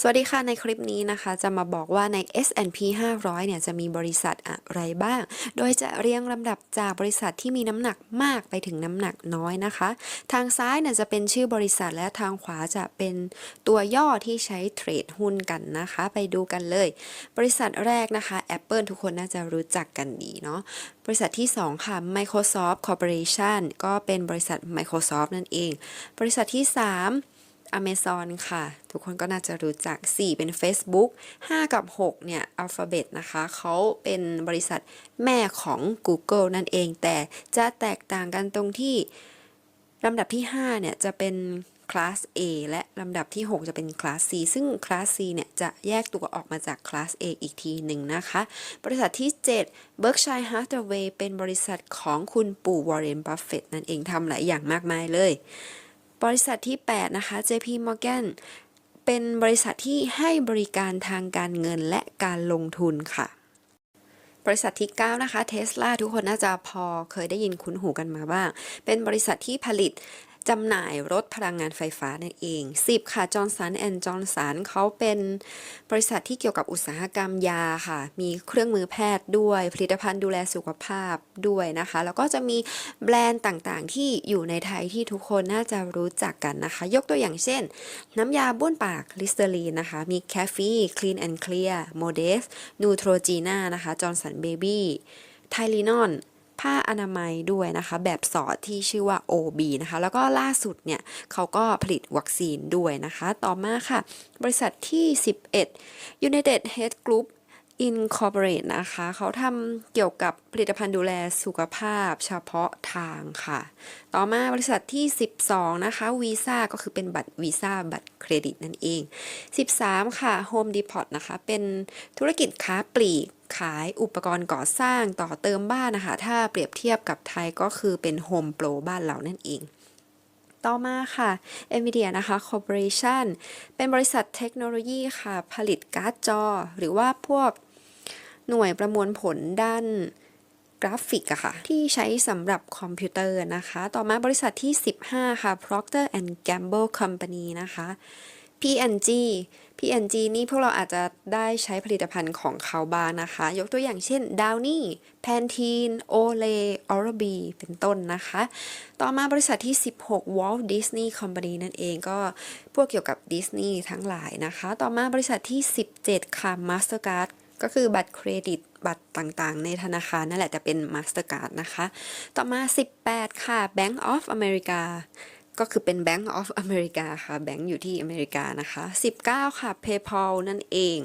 สวัสดีค่ะ ในคลิปนี้นะคะ จะมาบอกว่าใน S&P 500 เนี่ยจะมีบริษัทอะไรบ้าง โดยจะเรียงลำดับจากบริษัทที่มีน้ำหนักมากไปถึงน้ำหนักน้อยนะคะ ทางซ้ายเนี่ยจะเป็นชื่อบริษัทและทางขวาจะเป็นตัวย่อที่ใช้เทรดหุ้นกันนะคะ ไปดูกันเลย บริษัทแรกนะคะ Apple ทุกคนน่าจะรู้จักกันดีเนาะบริษัทที่ 2 ค่ะ Microsoft Corporation ก็เป็นบริษัท Microsoft นั่นเอง บริษัทที่ 3 Amazon ค่ะ ทุกคนก็น่าจะรู้จัก 4 เป็น Facebook 5 กับ 6 เนี่ย Alphabet นะคะ เขาเป็นบริษัทแม่ของ Google นั่นเอง แต่จะแตกต่างกันตรงที่ลำดับที่ 5 เนี่ย จะเป็นคลาส A และลำดับที่ 6 จะเป็นคลาส C ซึ่งคลาส C เนี่ย จะแยกตัวออกมาจากคลาส A อีกทีหนึ่งนะคะ บริษัทที่ 7 Berkshire Hathaway เป็นบริษัทของคุณปู่ Warren Buffett นั่นเองทำหลายอย่างมากมายเลย บริษัทที่ 8 นะคะ JP Morgan เป็นบริษัทที่ให้บริการทางการเงินและการลงทุนค่ะ บริษัทที่ 9 นะคะ Tesla ทุกคนน่าจะพอเคยได้ยินคุ้นหูกันมาบ้าง เป็นบริษัทที่ผลิต จำหน่ายรถพลังงานไฟฟ้านั่นเอง 10 ค่ะ Johnson Johnson เขาเป็นบริษัทที่เกี่ยวกับอุตสาหกรรมยาค่ะ มีเครื่องมือแพทย์ด้วย ผลิตภัณฑ์ดูแลสุขภาพด้วยนะคะ แล้วก็จะมีแบรนด์ต่างๆ ที่อยู่ในไทยที่ทุกคนน่าจะรู้จักกันนะคะ ยกตัวอย่างเช่น น้ำยาบ้วนปากลิสเตอรีนนะคะ มีแคฟฟี Clean and Clear Modest Neutrogena นะคะ Johnson Baby ไทลีนอน ผ้าอนามัยด้วยนะคะ แบบสอดที่ชื่อว่า OB นะคะ แล้วก็ล่าสุดเนี่ยเขาก็ผลิตวัคซีนด้วยนะคะ ต่อมาค่ะ บริษัทที่ 11 United Health Group Incorporate นะคะ เขาทำเกี่ยวกับผลิตภัณฑ์ดูแลสุขภาพเฉพาะทางค่ะ ต่อมาบริษัทที่ 12 นะคะวีซ่าก็คือเป็นบัตรวีซ่าบัตรเครดิตนั่นเอง 13 ค่ะ Home Depot นะคะ เป็นธุรกิจค้าปลีกขายอุปกรณ์ก่อสร้างต่อเติมบ้านนะคะ ถ้าเปรียบเทียบกับไทยก็คือเป็น Home Pro บ้านเรานั่นเองต่อมาค่ะ NVIDIA นะคะ Corporation เป็นบริษัทเทคโนโลยีค่ะ ผลิตการ์ดจอ หรือว่าพวก หน่วยประมวลผลด้านกราฟิกอะค่ะที่ใช้สำหรับคอมพิวเตอร์นะคะ ต่อมาบริษัทที่ 15 ค่ะ Procter and Gamble Company นะคะ P&G P&G นี่พวกเราอาจจะได้ใช้ผลิตภัณฑ์ของเขาบ้างนะคะ ยกตัวอย่างเช่น Downy Pantene Olay Oral-B เป็นต้นนะคะ ต่อมาบริษัทที่ 16 Walt Disney Company นั่นเองก็พวกเกี่ยวกับดิสนีย์ทั้งหลายนะคะ ต่อมาบริษัทที่ 17 ค่ะ Mastercard ก็คือบัตรเครดิตบัตรต่างๆ ในธนาคารนั่นแหละแต่เป็น Mastercard นะคะ ต่อมา 18 ค่ะ Bank of America ก็คือเป็น Bank of America ค่ะ แบงก์อยู่ที่อเมริกานะคะ 19 ค่ะ PayPal นั่นเอง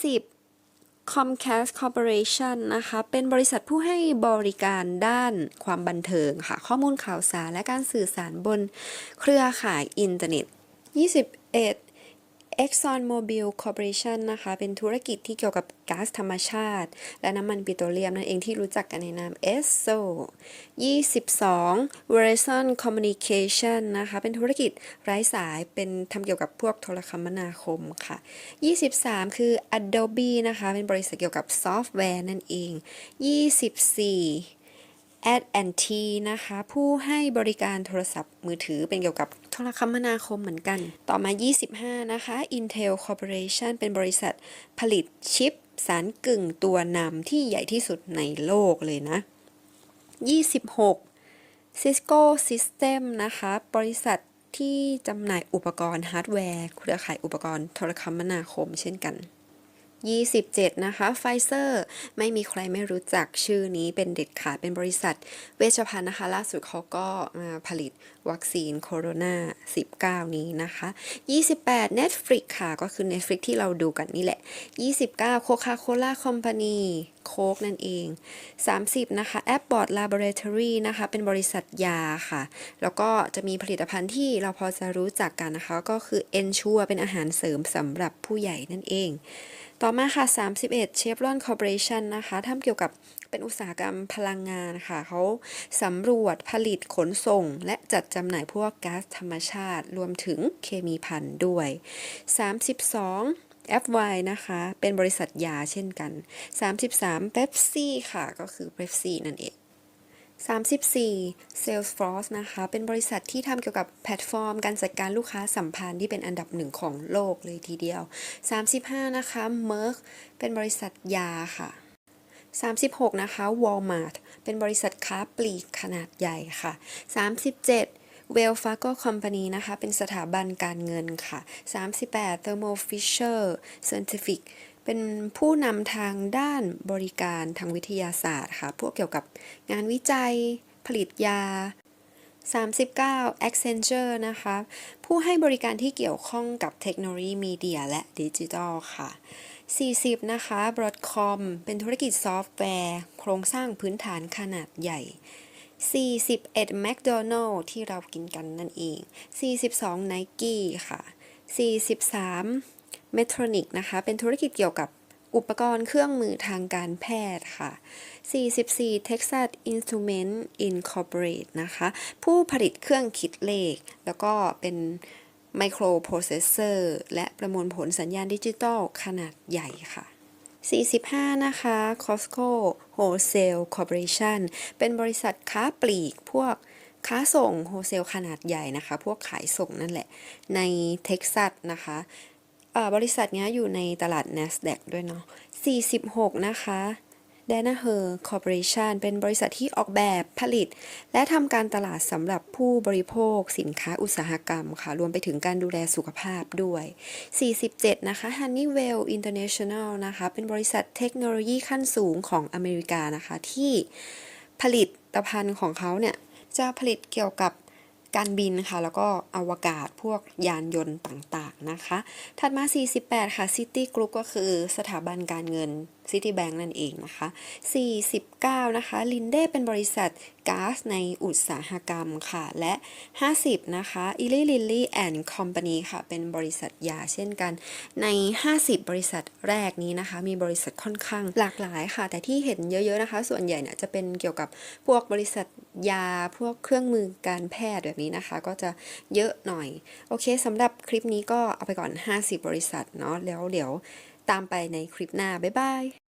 20 Comcast Corporation นะคะ เป็นบริษัทผู้ให้บริการด้านความบันเทิงค่ะ ข้อมูลข่าวสารและการสื่อสารบนเครือข่ายอินเทอร์เน็ต 21 Exxon Mobil Corporation นะคะ เป็นธุรกิจที่เกี่ยวกับก๊าซธรรมชาติ และน้ำมันปิโตรเลียมนั่นเองที่รู้จักกันในนาม ESSO 22 Verizon Communication นะคะ เป็นธุรกิจไร้สายเป็นทำเกี่ยวกับพวกโทรคมนาคมค่ะ 23 คือ Adobe นะคะ เป็นบริษัทเกี่ยวกับซอฟต์แวร์นั่นเอง 24 At&T นะคะ ผู้ให้บริการโทรศัพท์มือถือเป็นเกี่ยวกับโทรคมนาคมเหมือนกัน ต่อมา 25 นะคะ Intel Corporation เป็นบริษัทผลิตชิปสารกึ่งตัวนำที่ใหญ่ที่สุดในโลกเลยนะ 26 Cisco System นะคะ บริษัทที่จำหน่ายอุปกรณ์ฮาร์ดแวร์ เครือข่ายอุปกรณ์โทรคมนาคมเช่นกัน 27 นะคะไฟเซอร์ไม่มีใครไม่รู้จักชื่อนี้เป็นเด็ดขาดเป็นบริษัท เวชภัณฑ์นะคะ ล่าสุดเขาก็มาผลิตวัคซีนโคโรนา19 นี้นะคะ 28 Netflix ค่ะ ก็คือ Netflix ที่เราดูกันนี่แหละ 29 Coca-Cola Company โค้กนั่นเอง 30 นะคะ Abbott Laboratory นะคะ เป็นบริษัทยาค่ะ แล้วก็จะมีผลิตภัณฑ์ที่เราพอจะรู้จักกันนะคะ ก็คือ Ensure เป็นอาหารเสริมสำหรับผู้ใหญ่นั่นเอง ต่อมาค่ะ 31 Chevron Corporation นะคะทำเกี่ยวกับเป็นอุตสาหกรรมพลังงานค่ะเขาสำรวจผลิตขนส่ง และจัดจำหน่ายพวกก๊าซธรรมชาติ รวมถึงเคมีพันด้วย 32 FY นะคะ เป็นบริษัทยาเช่นกัน 33 Pepsi ค่ะ ก็คือ Pepsi นั่นเอง 34 Salesforce นะคะ เป็นบริษัทที่ทำเกี่ยวกับแพลตฟอร์ม การจัดการลูกค้าสัมพันธ์ที่เป็นอันดับหนึ่งของโลกเลยทีเดียว 35 นะคะ Merck เป็นบริษัทยาค่ะ 36 นะคะ Walmart เป็นบริษัทค้าปลีกขนาดใหญ่ค่ะ 37 w e l l f a r g o Company นะคะ เป็นสถาบันการเงินค่ะ 38 Thermo Fisher Scientific เป็นผู้นำทางด้านบริการทางวิทยาศาสตร์ค่ะ พวกเกี่ยวกับงานวิจัย ผลิตยา 39 Accenture นะคะ ผู้ให้บริการที่เกี่ยวข้องกับเทคโนโลยีมีเดียและดิจิทัลค่ะ 40 นะคะ Broadcom เป็นธุรกิจซอฟต์แวร์ โครงสร้างพื้นฐานขนาดใหญ่ 41 McDonald ที่เรากินกันนั่นเอง 42 Nike ค่ะ 43 Medtronic นะคะ เป็นธุรกิจเกี่ยวกับอุปกรณ์เครื่องมือทางการแพทย์ค่ะ 44 Texas Instrument Incorporate นะคะ ผู้ผลิตเครื่องคิดเลข แล้วก็เป็น Microprocessor และประมวลผลสัญญาณดิจิตอลขนาดใหญ่ค่ะ 45 นะคะ Costco Wholesale Corporation เป็นบริษัทค้าปลีกพวกค้าส่งโฮเซลขนาดใหญ่นะคะ พวกขายส่งนั่นแหละ ในเท็กซัสนะคะ บริษัทเนี้ยอยู่ในตลาด NASDAQ ด้วยเนาะ 46 นะคะ Danaher Corporation เป็นบริษัทที่ออกแบบผลิต และทำการตลาดสำหรับผู้บริโภคสินค้าอุตสาหกรรมค่ะ รวมไปถึงการดูแลสุขภาพด้วย 47 นะคะ Honeywell International นะคะ เป็นบริษัทเทคโนโลยีขั้นสูงของอเมริกานะคะ ที่ผลิตภัณฑ์ของเขาเนี่ย จะผลิตเกี่ยวกับ การบินค่ะ แล้วก็อวกาศพวกยานยนต์ต่างๆนะคะ ถัดมา 48 ค่ะ City Group ก็คือสถาบันการเงิน Citibank นั่นเองนะคะ 49 นะคะ Linde เป็นบริษัทก๊าซในอุตสาหกรรมค่ะ และ 50 นะคะ Eli Lilly and Company ค่ะ เป็นบริษัทยาเช่นกัน ใน 50 บริษัทแรกนี้นะคะ มีบริษัทค่อนข้างหลากหลายค่ะ แต่ที่เห็นเยอะๆนะคะ ส่วนใหญ่เนี่ยจะเป็นเกี่ยวกับพวกบริษัทยา พวกเครื่องมือการแพทย์แบบนี้นะคะ ก็จะเยอะหน่อย โอเคสำหรับคลิปนี้ก็เอาไปก่อน 50 บริษัทเนาะ แล้วเดี๋ยว ตามไปในคลิปหน้า บ๊ายบาย